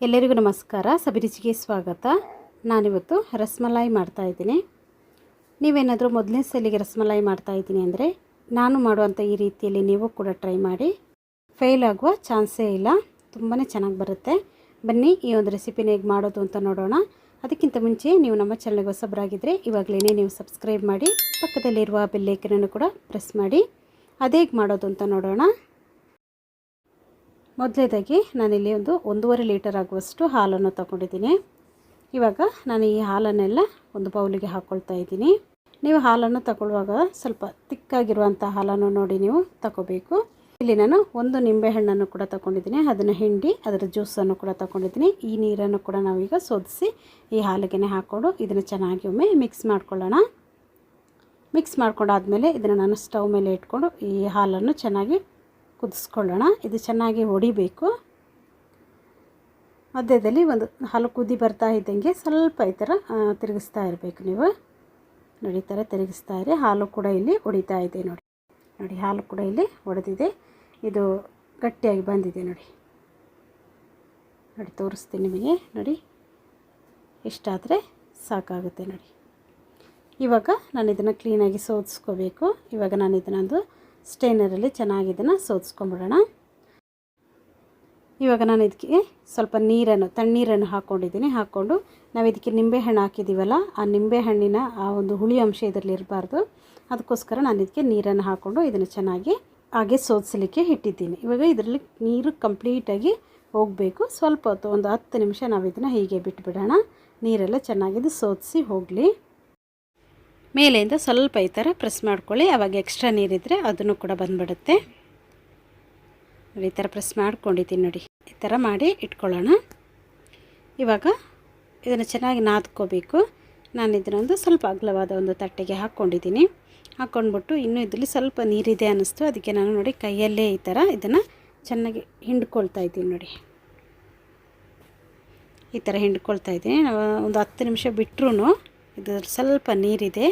ಎಲ್ಲರಿಗೂ ನಮಸ್ಕಾರ. ಸಬಿರುಚಿಗೆ ಸ್ವಾಗತ. ನಾನಿವತ್ತು ರಸಮಲಾಯಿ ಮಾಡ್ತಾಯಿದ್ದೀನಿ ನೀವೇನಾದರೂ ಮೊದಲನೇ ಸಲಿಗೆ ರಸಮಲಾಯಿ ಮಾಡ್ತಾಯಿದ್ದೀನಿ ಅಂದರೆ ನಾನು ಮಾಡುವಂಥ ಈ ರೀತಿಯಲ್ಲಿ ನೀವು ಕೂಡ ಟ್ರೈ ಮಾಡಿ. ಫೇಲ್ ಆಗುವ ಚಾನ್ಸೇ ಇಲ್ಲ. ತುಂಬಾ ಚೆನ್ನಾಗಿ ಬರುತ್ತೆ. ಬನ್ನಿ ಈ ಒಂದು ರೆಸಿಪಿನ ಹೇಗೆ ಮಾಡೋದು ಅಂತ ನೋಡೋಣ. ಅದಕ್ಕಿಂತ ಮುಂಚೆ ನೀವು ನಮ್ಮ ಚಾನಲ್ಗೆ ಹೊಸಬರಾಗಿದ್ದರೆ ಇವಾಗಲೇ ನೀವು ಸಬ್ಸ್ಕ್ರೈಬ್ ಮಾಡಿ, ಪಕ್ಕದಲ್ಲಿರುವ ಬೆಲ್ಲೈಕನನ್ನು ಕೂಡ ಪ್ರೆಸ್ ಮಾಡಿ. ಅದೇಗೆ ಮಾಡೋದು ಅಂತ ನೋಡೋಣ. ಮೊದಲೇದಾಗಿ ನಾನಿಲ್ಲಿ ಒಂದು ಒಂದೂವರೆ ಲೀಟರ್ ಆಗುವಷ್ಟು ಹಾಲನ್ನು ತಗೊಂಡಿದ್ದೀನಿ. ಇವಾಗ ನಾನು ಈ ಹಾಲನ್ನೆಲ್ಲ ಒಂದು ಬೌಲಿಗೆ ಹಾಕ್ಕೊಳ್ತಾ ಇದ್ದೀನಿ. ನೀವು ಹಾಲನ್ನು ತಗೊಳ್ಳುವಾಗ ಸ್ವಲ್ಪ ತಿಕ್ಕಾಗಿರುವಂಥ ಹಾಲನ್ನು ನೋಡಿ ನೀವು ತಗೋಬೇಕು. ಇಲ್ಲಿ ನಾನು ಒಂದು ನಿಂಬೆಹಣ್ಣನ್ನು ಕೂಡ ತಗೊಂಡಿದ್ದೀನಿ. ಅದನ್ನು ಹಿಂಡಿ ಅದರ ಜ್ಯೂಸನ್ನು ಕೂಡ ತಗೊಂಡಿದ್ದೀನಿ. ಈ ನೀರನ್ನು ಕೂಡ ನಾವೀಗ ಸೋದಿಸಿ ಈ ಹಾಲಿಗೆನೆ ಹಾಕ್ಕೊಂಡು ಇದನ್ನು ಚೆನ್ನಾಗಿ ಒಮ್ಮೆ ಮಿಕ್ಸ್ ಮಾಡ್ಕೊಳ್ಳೋಣ. ಮಿಕ್ಸ್ ಮಾಡ್ಕೊಂಡಾದಮೇಲೆ ಇದನ್ನು ನಾನು ಸ್ಟವ್ ಮೇಲೆ ಇಟ್ಕೊಂಡು ಈ ಹಾಲನ್ನು ಚೆನ್ನಾಗಿ ಕುದಿಸ್ಕೊಳ್ಳೋಣ. ಇದು ಚೆನ್ನಾಗಿ ಹೊಡಿಬೇಕು. ಮಧ್ಯದಲ್ಲಿ ಒಂದು ಹಾಲು ಕುದಿ ಬರ್ತಾ ಇದ್ದಂಗೆ ಸ್ವಲ್ಪ ಈ ಥರ ತಿರುಗಿಸ್ತಾ ಇರಬೇಕು ನೀವು. ನೋಡಿ, ಈ ಥರ ತಿರುಗಿಸ್ತಾ ಇರಿ. ಹಾಲು ಕೂಡ ಇಲ್ಲಿ ಹೊಡಿತಾ ಇದೆ ನೋಡಿ. ನೋಡಿ, ಹಾಲು ಕೂಡ ಇಲ್ಲಿ ಹೊಡೆದಿದೆ. ಇದು ಗಟ್ಟಿಯಾಗಿ ಬಂದಿದೆ ನೋಡಿ. ನೋಡಿ, ತೋರಿಸ್ತೀನಿ ನಿಮಗೆ. ನೋಡಿ, ಇಷ್ಟಾದರೆ ಸಾಕಾಗುತ್ತೆ ನೋಡಿ. ಇವಾಗ ನಾನು ಇದನ್ನು ಕ್ಲೀನಾಗಿ ಸೋದಿಸ್ಕೋಬೇಕು ಇವಾಗ ನಾನು ಇದನ್ನೊಂದು ಸ್ಟೇನರಲ್ಲಿ ಚೆನ್ನಾಗಿ ಇದನ್ನು ಸೋದಿಸ್ಕೊಂಬಿಡೋಣ ಇವಾಗ ನಾನು ಇದಕ್ಕೆ ಸ್ವಲ್ಪ ನೀರನ್ನು, ತಣ್ಣೀರನ್ನು ಹಾಕ್ಕೊಂಡಿದ್ದೀನಿ. ಹಾಕ್ಕೊಂಡು ನಾವು ಇದಕ್ಕೆ ನಿಂಬೆಹಣ್ಣು ಹಾಕಿದ್ದೀವಲ್ಲ ಆ ನಿಂಬೆಹಣ್ಣಿನ ಆ ಒಂದು ಹುಳಿ ಅಂಶ ಇದರಲ್ಲಿ ಇರಬಾರ್ದು. ಅದಕ್ಕೋಸ್ಕರ ನಾನು ಇದಕ್ಕೆ ನೀರನ್ನು ಹಾಕ್ಕೊಂಡು ಇದನ್ನು ಚೆನ್ನಾಗಿ ಹಾಗೆ ಸೋದಿಸಲಿಕ್ಕೆ ಇಟ್ಟಿದ್ದೀನಿ. ಇವಾಗ ಇದರಲ್ಲಿ ನೀರು ಕಂಪ್ಲೀಟಾಗಿ ಹೋಗಬೇಕು. ಸ್ವಲ್ಪ ಹೊತ್ತು, ಒಂದು ಹತ್ತು ನಿಮಿಷ ನಾವು ಇದನ್ನು ಹೀಗೆ ಬಿಟ್ಬಿಡೋಣ. ನೀರೆಲ್ಲ ಚೆನ್ನಾಗಿದ್ದು ಸೋದಿಸಿ ಹೋಗಲಿ. ಮೇಲೆಯಿಂದ ಸ್ವಲ್ಪ ಈ ಥರ ಪ್ರೆಸ್ ಮಾಡ್ಕೊಳ್ಳಿ. ಅವಾಗ ಎಕ್ಸ್ಟ್ರಾ ನೀರಿದ್ದರೆ ಅದನ್ನು ಕೂಡ ಬಂದುಬಿಡುತ್ತೆ. ಈ ಥರ ಪ್ರೆಸ್ ಮಾಡ್ಕೊಂಡಿದ್ದೀನಿ ನೋಡಿ. ಈ ಥರ ಮಾಡಿ ಇಟ್ಕೊಳ್ಳೋಣ. ಇವಾಗ ಇದನ್ನು ಚೆನ್ನಾಗಿ ನಾದ್ಕೋಬೇಕು. ನಾನು ಇದನ್ನೊಂದು ಸ್ವಲ್ಪ ಅಗಲವಾದ ಒಂದು ತಟ್ಟೆಗೆ ಹಾಕ್ಕೊಂಡಿದ್ದೀನಿ. ಹಾಕ್ಕೊಂಡ್ಬಿಟ್ಟು ಇನ್ನೂ ಇದರಲ್ಲಿ ಸ್ವಲ್ಪ ನೀರಿದೆ ಅನ್ನಿಸ್ತು. ಅದಕ್ಕೆ ನಾನು ನೋಡಿ ಕೈಯಲ್ಲೇ ಈ ಥರ ಇದನ್ನು ಚೆನ್ನಾಗಿ ಹಿಂಡ್ಕೊಳ್ತಾ ಇದ್ದೀನಿ ನೋಡಿ. ಈ ಥರ ಹಿಂಡ್ಕೊಳ್ತಾ ಇದ್ದೀನಿ. ಒಂದು ಹತ್ತು ನಿಮಿಷ ಬಿಟ್ಟರು ಇದು ಸ್ವಲ್ಪ ನೀರಿದೆ.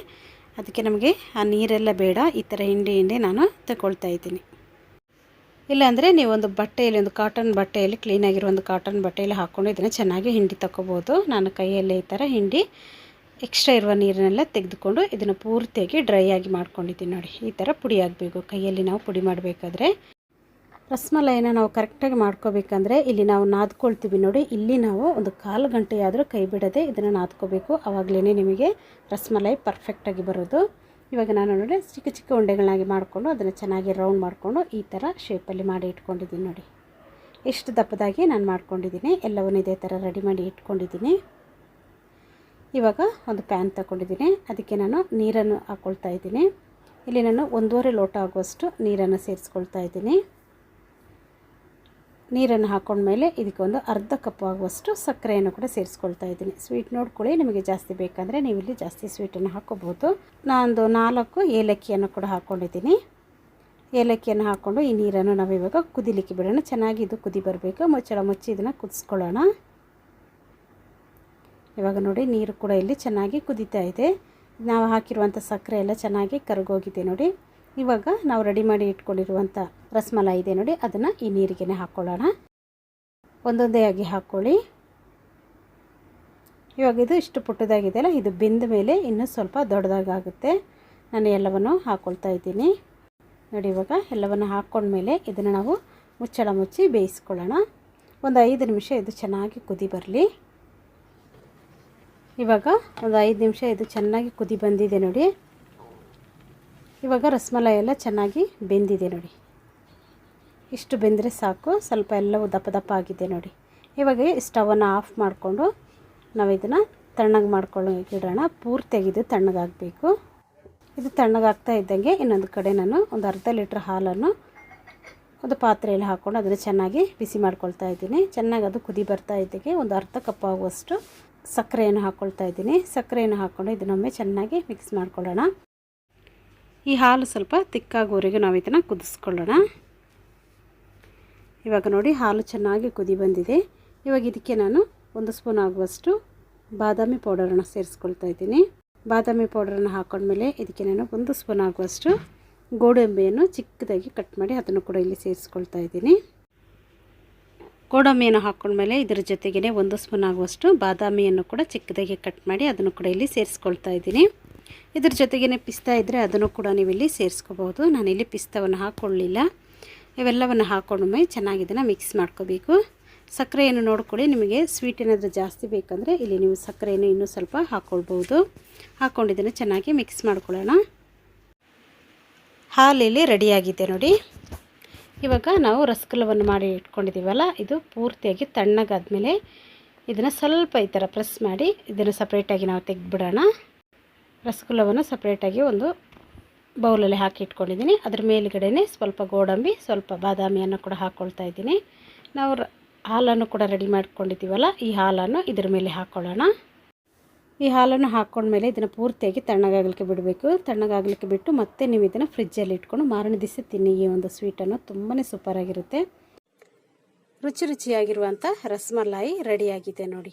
ಅದಕ್ಕೆ ನಮಗೆ ಆ ನೀರೆಲ್ಲ ಬೇಡ. ಈ ಥರ ಹಿಂಡಿ ಹಿಂಡಿ ನಾನು ತಗೊಳ್ತಾ ಇದ್ದೀನಿ. ಇಲ್ಲಾಂದರೆ ನೀವೊಂದು ಬಟ್ಟೆಯಲ್ಲಿ, ಒಂದು ಕಾಟನ್ ಬಟ್ಟೆಯಲ್ಲಿ ಕ್ಲೀನಾಗಿರೋ ಒಂದು ಕಾಟನ್ ಬಟ್ಟೆಯಲ್ಲಿ ಹಾಕ್ಕೊಂಡು ಇದನ್ನು ಚೆನ್ನಾಗಿ ಹಿಂಡಿ ತಗೋಬೋದು. ನಾನು ಕೈಯಲ್ಲೇ ಈ ಥರ ಹಿಂಡಿ ಎಕ್ಸ್ಟ್ರಾ ಇರುವ ನೀರನ್ನೆಲ್ಲ ತೆಗೆದುಕೊಂಡು ಇದನ್ನು ಪೂರ್ತಿಯಾಗಿ ಡ್ರೈ ಆಗಿ ಮಾಡ್ಕೊಂಡಿದ್ದೀನಿ ನೋಡಿ. ಈ ಥರ ಪುಡಿ ಆಗಬೇಕು. ಕೈಯಲ್ಲಿ ನಾವು ಪುಡಿ ಮಾಡಬೇಕಾದ್ರೆ. ರಸಮಲಾಯಿನ ನಾವು ಕರೆಕ್ಟಾಗಿ ಮಾಡ್ಕೋಬೇಕಂದ್ರೆ ಇಲ್ಲಿ ನಾವು ನಾದ್ಕೊಳ್ತೀವಿ ನೋಡಿ, ಇಲ್ಲಿ ನಾವು ಒಂದು ಕಾಲು ಗಂಟೆಯಾದರೂ ಕೈ ಬಿಡದೆ ಇದನ್ನು ನಾದ್ಕೋಬೇಕು. ಆವಾಗಲೇ ನಿಮಗೆ ರಸಮಲಾಯಿ ಪರ್ಫೆಕ್ಟಾಗಿ ಬರೋದು. ಇವಾಗ ನಾನು ನೋಡಿ ಚಿಕ್ಕ ಚಿಕ್ಕ ಉಂಡೆಗಳನ್ನಾಗಿ ಮಾಡಿಕೊಂಡು ಅದನ್ನು ಚೆನ್ನಾಗಿ ರೌಂಡ್ ಮಾಡಿಕೊಂಡು ಈ ಥರ ಶೇಪಲ್ಲಿ ಮಾಡಿ ಇಟ್ಕೊಂಡಿದ್ದೀನಿ ನೋಡಿ. ಎಷ್ಟು ದಪ್ಪದಾಗಿ ನಾನು ಮಾಡ್ಕೊಂಡಿದ್ದೀನಿ, ಎಲ್ಲವನ್ನು ಇದೇ ಥರ ರೆಡಿ ಮಾಡಿ ಇಟ್ಕೊಂಡಿದ್ದೀನಿ. ಇವಾಗ ಒಂದು ಪ್ಯಾನ್ ತಗೊಂಡಿದ್ದೀನಿ. ಅದಕ್ಕೆ ನಾನು ನೀರನ್ನು ಹಾಕ್ಕೊಳ್ತಾ ಇದ್ದೀನಿ. ಇಲ್ಲಿ ನಾನು ಒಂದೂವರೆ ಲೋಟ ಆಗುವಷ್ಟು ನೀರನ್ನು ಸೇರಿಸ್ಕೊಳ್ತಾ ಇದ್ದೀನಿ. ನೀರನ್ನು ಹಾಕೊಂಡ್ಮೇಲೆ ಇದಕ್ಕೊಂದು ಅರ್ಧ ಕಪ್ ಆಗುವಷ್ಟು ಸಕ್ಕರೆಯನ್ನು ಕೂಡ ಸೇರಿಸ್ಕೊಳ್ತಾ ಇದ್ದೀನಿ. ಸ್ವೀಟ್ ನೋಡ್ಕೊಳ್ಳಿ, ನಿಮಗೆ ಜಾಸ್ತಿ ಬೇಕಂದರೆ ನೀವು ಇಲ್ಲಿ ಜಾಸ್ತಿ ಸ್ವೀಟನ್ನು ಹಾಕೋಬೋದು ನಾನೊಂದು ನಾಲ್ಕು ಏಲಕ್ಕಿಯನ್ನು ಕೂಡ ಹಾಕ್ಕೊಂಡಿದ್ದೀನಿ ಏಲಕ್ಕಿಯನ್ನು ಹಾಕ್ಕೊಂಡು ಈ ನೀರನ್ನು ನಾವು ಇವಾಗ ಕುದಿಲಿಕ್ಕೆ ಬಿಡೋಣ. ಚೆನ್ನಾಗಿ ಇದು ಕುದಿ ಬರಬೇಕು. ಮುಚ್ಚಳ ಮುಚ್ಚಿ ಇದನ್ನು ಕುದಿಸ್ಕೊಳ್ಳೋಣ. ಇವಾಗ ನೋಡಿ, ನೀರು ಕೂಡ ಇಲ್ಲಿ ಚೆನ್ನಾಗಿ ಕುದೀತಾ ಇದೆ. ನಾವು ಹಾಕಿರುವಂಥ ಸಕ್ಕರೆ ಎಲ್ಲ ಚೆನ್ನಾಗಿ ಕರಗೋಗಿದೆ ನೋಡಿ. ಇವಾಗ ನಾವು ರೆಡಿ ಮಾಡಿ ಇಟ್ಕೊಂಡಿರುವಂಥ ರಸಮಲಾಯಿ ಇದೆ ನೋಡಿ, ಅದನ್ನು ಈ ನೀರಿಗೆ ಹಾಕ್ಕೊಳ್ಳೋಣ ಒಂದೊಂದೇ ಆಗಿ ಹಾಕ್ಕೊಳ್ಳಿ ಇವಾಗ ಇದು ಇಷ್ಟು ಪುಟ್ಟದಾಗಿದೆಯಲ್ಲ, ಇದು ಬೆಂದ ಮೇಲೆ ಇನ್ನೂ ಸ್ವಲ್ಪ ದೊಡ್ಡದಾಗುತ್ತೆ ನಾನು ಎಲ್ಲವನ್ನು ಹಾಕ್ಕೊಳ್ತಾ ಇದ್ದೀನಿ. ನೋಡಿ, ಇವಾಗ ಎಲ್ಲವನ್ನು ಹಾಕ್ಕೊಂಡ್ಮೇಲೆ ಇದನ್ನು ನಾವು ಮುಚ್ಚಳ ಮುಚ್ಚಿ ಬೇಯಿಸ್ಕೊಳ್ಳೋಣ. ಒಂದು ಐದು ನಿಮಿಷ ಇದು ಚೆನ್ನಾಗಿ ಕುದಿ ಬರಲಿ. ಇವಾಗ ಒಂದು ಐದು ನಿಮಿಷ ಇದು ಚೆನ್ನಾಗಿ ಕುದಿ ಬಂದಿದೆ ನೋಡಿ. ಇವಾಗ ರಸಮಲಾಯಿ ಎಲ್ಲ ಚೆನ್ನಾಗಿ ಬೆಂದಿದೆ ನೋಡಿ. ಇಷ್ಟು ಬೆಂದರೆ ಸಾಕು, ಸ್ವಲ್ಪ ಎಲ್ಲವೂ ದಪ್ಪ ದಪ್ಪ ಆಗಿದೆ ನೋಡಿ. ಇವಾಗ ಸ್ಟವನ್ನು ಆಫ್ ಮಾಡಿಕೊಂಡು ನಾವು ಇದನ್ನು ತಣ್ಣಗೆ ಮಾಡ್ಕೊಳ್ಳೋಕೆ ಇಡೋಣ. ಪೂರ್ತಿಯಾಗಿ ಇದು ತಣ್ಣಗಾಗಬೇಕು. ಇದು ತಣ್ಣಗಾಗ್ತಾ ಇದ್ದಂಗೆ ಇನ್ನೊಂದು ಕಡೆ ನಾನು ಒಂದು ಅರ್ಧ ಲೀಟ್ರ್ ಹಾಲನ್ನು ಒಂದು ಪಾತ್ರೆಯಲ್ಲಿ ಹಾಕ್ಕೊಂಡು ಅದನ್ನು ಚೆನ್ನಾಗಿ ಬಿಸಿ ಮಾಡ್ಕೊಳ್ತಾ ಇದ್ದೀನಿ. ಚೆನ್ನಾಗಿ ಅದು ಕುದಿ ಬರ್ತಾ ಇದ್ದಂಗೆ ಒಂದು ಅರ್ಧ ಕಪ್ ಆಗುವಷ್ಟು ಸಕ್ಕರೆಯನ್ನು ಹಾಕ್ಕೊಳ್ತಾ ಇದ್ದೀನಿ. ಸಕ್ಕರೆಯನ್ನು ಹಾಕ್ಕೊಂಡು ಇದನ್ನೊಮ್ಮೆ ಚೆನ್ನಾಗಿ ಮಿಕ್ಸ್ ಮಾಡ್ಕೊಳ್ಳೋಣ. ಈ ಹಾಲು ಸ್ವಲ್ಪ ತಿಕ್ಕಾಗೋವರೆಗೂ ನಾವು ಇದನ್ನು ಕುದಿಸ್ಕೊಳ್ಳೋಣ. ಇವಾಗ ನೋಡಿ ಹಾಲು ಚೆನ್ನಾಗಿ ಕುದಿ ಬಂದಿದೆ. ಇವಾಗ ಇದಕ್ಕೆ ನಾನು ಒಂದು ಸ್ಪೂನ್ ಆಗುವಷ್ಟು ಬಾದಾಮಿ ಪೌಡರನ್ನು ಸೇರಿಸ್ಕೊಳ್ತಾ ಇದ್ದೀನಿ. ಬಾದಾಮಿ ಪೌಡರನ್ನು ಹಾಕೊಂಡ್ಮೇಲೆ ಇದಕ್ಕೆ ನಾನು ಒಂದು ಸ್ಪೂನ್ ಆಗುವಷ್ಟು ಗೋಡಂಬಿಯನ್ನು ಚಿಕ್ಕದಾಗಿ ಕಟ್ ಮಾಡಿ ಅದನ್ನು ಕೂಡ ಇಲ್ಲಿ ಸೇರಿಸ್ಕೊಳ್ತಾ ಇದ್ದೀನಿ. ಗೋಡಂಬಿಯನ್ನು ಹಾಕೊಂಡ್ಮೇಲೆ ಇದರ ಜೊತೆಗೇ ಒಂದು ಸ್ಪೂನ್ ಆಗುವಷ್ಟು ಬಾದಾಮಿಯನ್ನು ಕೂಡ ಚಿಕ್ಕದಾಗಿ ಕಟ್ ಮಾಡಿ ಅದನ್ನು ಕೂಡ ಇಲ್ಲಿ ಸೇರಿಸ್ಕೊಳ್ತಾ ಇದ್ದೀನಿ. ಇದ್ರ ಜೊತೆಗೇ ಪಿಸ್ತಾ ಇದ್ದರೆ ಅದನ್ನು ಕೂಡ ನೀವು ಇಲ್ಲಿ ಸೇರಿಸ್ಕೋಬೋದು ನಾನಿಲ್ಲಿ ಪಿಸ್ತವನ್ನು ಹಾಕ್ಕೊಳ್ಳಿಲ್ಲ ಇವೆಲ್ಲವನ್ನು ಹಾಕ್ಕೊಂಡ್ಮೇಲೆ ಚೆನ್ನಾಗಿ ಇದನ್ನು ಮಿಕ್ಸ್ ಮಾಡ್ಕೋಬೇಕು. ಸಕ್ಕರೆಯನ್ನು ನೋಡ್ಕೊಳ್ಳಿ, ನಿಮಗೆ ಸ್ವೀಟ್ ಏನಾದರೂ ಜಾಸ್ತಿ ಬೇಕಂದರೆ ಇಲ್ಲಿ ನೀವು ಸಕ್ಕರೆಯನ್ನು ಇನ್ನೂ ಸ್ವಲ್ಪ ಹಾಕ್ಕೊಳ್ಬೋದು ಹಾಕ್ಕೊಂಡಿದ್ದನ್ನು ಚೆನ್ನಾಗಿ ಮಿಕ್ಸ್ ಮಾಡ್ಕೊಳ್ಳೋಣ. ಹಾಲಿಲ್ಲಿ ರೆಡಿಯಾಗಿದೆ ನೋಡಿ. ಇವಾಗ ನಾವು ರಸಗುಲ್ಲವನ್ನು ಮಾಡಿ ಇಟ್ಕೊಂಡಿದ್ದೀವಲ್ಲ, ಇದು ಪೂರ್ತಿಯಾಗಿ ತಣ್ಣಗಾದ ಮೇಲೆ ಇದನ್ನು ಸ್ವಲ್ಪ ಈ ಥರ ಪ್ರೆಸ್ ಮಾಡಿ ಇದನ್ನು ಸಪ್ರೇಟಾಗಿ ನಾವು ತೆಗೆದ್ಬಿಡೋಣ. ರಸಗುಲ್ಲವನ್ನು ಸಪ್ರೇಟಾಗಿ ಒಂದು ಬೌಲಲ್ಲಿ ಹಾಕಿ ಇಟ್ಕೊಂಡಿದ್ದೀನಿ. ಅದ್ರ ಮೇಲುಗಡೆನೇ ಸ್ವಲ್ಪ ಗೋಡಂಬಿ, ಸ್ವಲ್ಪ ಬಾದಾಮಿಯನ್ನು ಕೂಡ ಹಾಕ್ಕೊಳ್ತಾ ಇದ್ದೀನಿ. ನಾವು ಹಾಲನ್ನು ಕೂಡ ರೆಡಿ ಮಾಡ್ಕೊಂಡಿದ್ದೀವಲ್ಲ, ಈ ಹಾಲನ್ನು ಇದ್ರ ಮೇಲೆ ಹಾಕ್ಕೊಳ್ಳೋಣ ಈ ಹಾಲನ್ನು ಹಾಕ್ಕೊಂಡ್ಮೇಲೆ ಇದನ್ನು ಪೂರ್ತಿಯಾಗಿ ತಣ್ಣಗಾಗಲಿಕ್ಕೆ ಬಿಡಬೇಕು. ತಣ್ಣಗಾಗಲಿಕ್ಕೆ ಬಿಟ್ಟು ಮತ್ತೆ ನೀವು ಇದನ್ನು ಫ್ರಿಜ್ಜಲ್ಲಿ ಇಟ್ಕೊಂಡು ಮಾರನೇ ದಿವಸ ತಿನ್ನಿ. ಈ ಒಂದು ಸ್ವೀಟನ್ನು ತುಂಬಾ ಸೂಪರಾಗಿರುತ್ತೆ ರುಚಿ ರುಚಿಯಾಗಿರುವಂಥ ರಸಮಲಾಯಿ ರೆಡಿಯಾಗಿದೆ ನೋಡಿ.